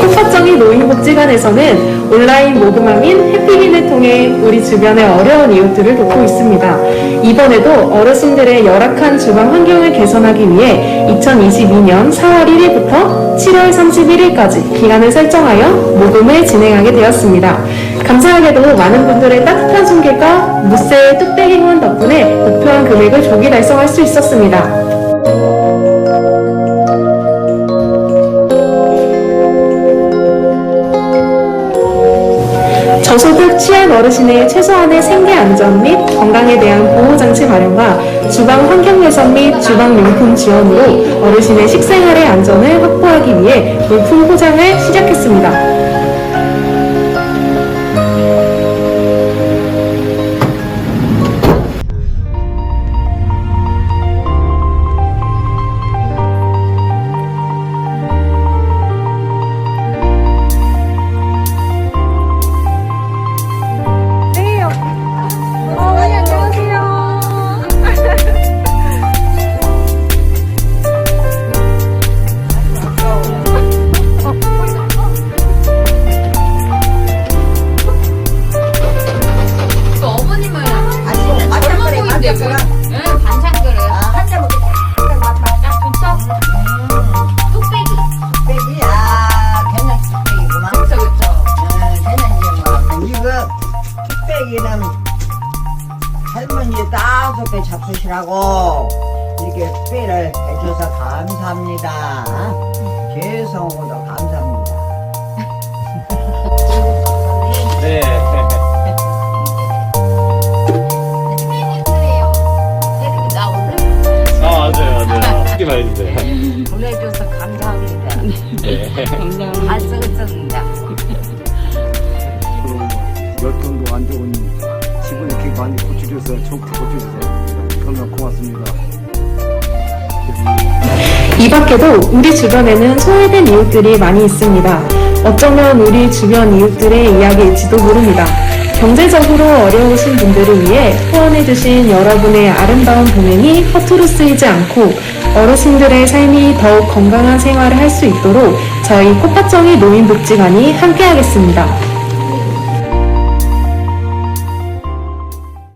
코파정이 노인복지관에서는 온라인 모금함인 해피빈을 통해 우리 주변의 어려운 이웃들을 돕고 있습니다. 이번에도 어르신들의 열악한 주방 환경을 개선하기 위해 2022년 4월 1일부터 7월 31일까지 기간을 설정하여 모금을 진행하게 되었습니다. 감사하게도 많은 분들의 따뜻한 손길과 무쇠의 뚝배기 후원 덕분에 목표한 금액을 조기 달성할 수 있었습니다. 저소득 취약 어르신의 최소한의 생계 안전 및 건강에 대한 보호장치 마련과 주방 환경 개선 및 주방 용품 지원으로 어르신의 식생활의 안전을 확보하기 위해 물품 포장을 시작했습니다. 뚝배기는 할머니 다섯 개 잡수시라고 이렇게 뚝배기를 해줘서 감사합니다. 죄송하고도 감사합니다. 네. 아, 맞아요, 맞아요. 크게 말해주세요. 보내줘서 감사합니다. 네. 안 쓰겠습니다. 열통도 안 좋은 집을 이렇게 많이 고쳐줘서 좋게 고쳐줘서 정말 고맙습니다. 이 밖에도 우리 주변에는 소외된 이웃들이 많이 있습니다. 어쩌면 우리 주변 이웃들의 이야기일지도 모릅니다. 경제적으로 어려우신 분들을 위해 후원해주신 여러분의 아름다운 동행이 허투루 쓰이지 않고 어르신들의 삶이 더욱 건강한 생활을 할 수 있도록 저희 꽃밭정이 노인복지관이 함께하겠습니다.